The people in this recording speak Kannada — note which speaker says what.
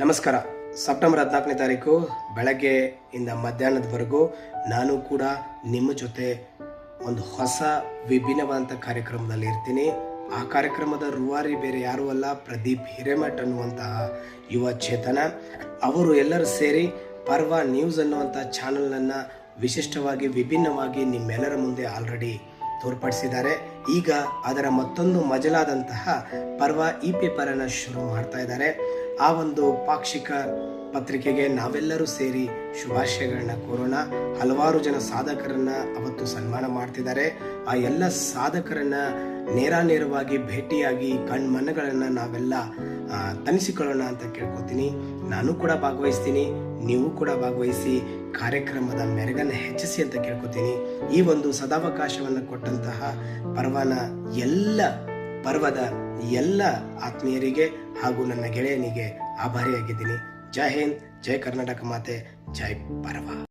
Speaker 1: ನಮಸ್ಕಾರ. ಸೆಪ್ಟೆಂಬರ್ ಹದಿನಾಲ್ಕನೇ ತಾರೀಕು ಬೆಳಗ್ಗೆ ಇಂದ ಮಧ್ಯಾಹ್ನದವರೆಗೂ ನಾನು ಕೂಡ ನಿಮ್ಮ ಜೊತೆ ಒಂದು ಹೊಸ ವಿಭಿನ್ನವಾದಂಥ ಕಾರ್ಯಕ್ರಮದಲ್ಲಿ ಇರ್ತೀನಿ. ಆ ಕಾರ್ಯಕ್ರಮದ ರೂವಾರಿ ಬೇರೆ ಯಾರೂ ಅಲ್ಲ, ಪ್ರದೀಪ್ ಹಿರೇಮಠ್ ಅನ್ನುವಂತಹ ಯುವ ಚೇತನ. ಅವರು ಎಲ್ಲರೂ ಸೇರಿ ಪರ್ವ ನ್ಯೂಸ್ ಅನ್ನುವಂಥ ಚಾನಲನ್ನು ವಿಶಿಷ್ಟವಾಗಿ, ವಿಭಿನ್ನವಾಗಿ ನಿಮ್ಮೆಲ್ಲರ ಮುಂದೆ ಆಲ್ರೆಡಿ ತೋರ್ಪಡಿಸಿದ್ದಾರೆ. ಈಗ ಅದರ ಮತ್ತೊಂದು ಮಜಲಾದಂತಹ ಪರ್ವ ಈ ಪೇಪರನ್ನು ಶುರು ಮಾಡ್ತಾ ಇದ್ದಾರೆ. ಆ ಒಂದು ಪಾಕ್ಷಿಕ ಪತ್ರಿಕೆಗೆ ನಾವೆಲ್ಲರೂ ಸೇರಿ ಶುಭಾಶಯಗಳನ್ನ ಕೋರೋಣ. ಹಲವಾರು ಜನ ಸಾಧಕರನ್ನ ಅವತ್ತು ಸನ್ಮಾನ ಮಾಡ್ತಿದ್ದಾರೆ. ಆ ಎಲ್ಲ ಸಾಧಕರನ್ನ ನೇರಾನೇರವಾಗಿ ಭೇಟಿಯಾಗಿ ಕಣ್ಮನಗಳನ್ನು ನಾವೆಲ್ಲ ತನಿಸಿಕೊಳ್ಳೋಣ ಅಂತ ಕೇಳ್ಕೊತೀನಿ. ನಾನು ಕೂಡ ಭಾಗವಹಿಸ್ತೀನಿ, ನೀವು ಕೂಡ ಭಾಗವಹಿಸಿ ಕಾರ್ಯಕ್ರಮದ ಮೆರಗನ್ನು ಹೆಚ್ಚಿಸಿ ಅಂತ ಕೇಳ್ಕೊತೀನಿ. ಈ ಒಂದು ಸದಾವಕಾಶವನ್ನು ಕೊಟ್ಟಂತಹ ಪರ್ವನ ಎಲ್ಲ ಪರ್ವದ ಎಲ್ಲ ಆತ್ಮೀಯರಿಗೆ ಹಾಗೂ ನನ್ನ ಗೆಳೆಯನಿಗೆ ಆಭಾರಿಯಾಗಿದ್ದೀನಿ. જય હિન્દ જય કર્ણાટક માતે જય પારવા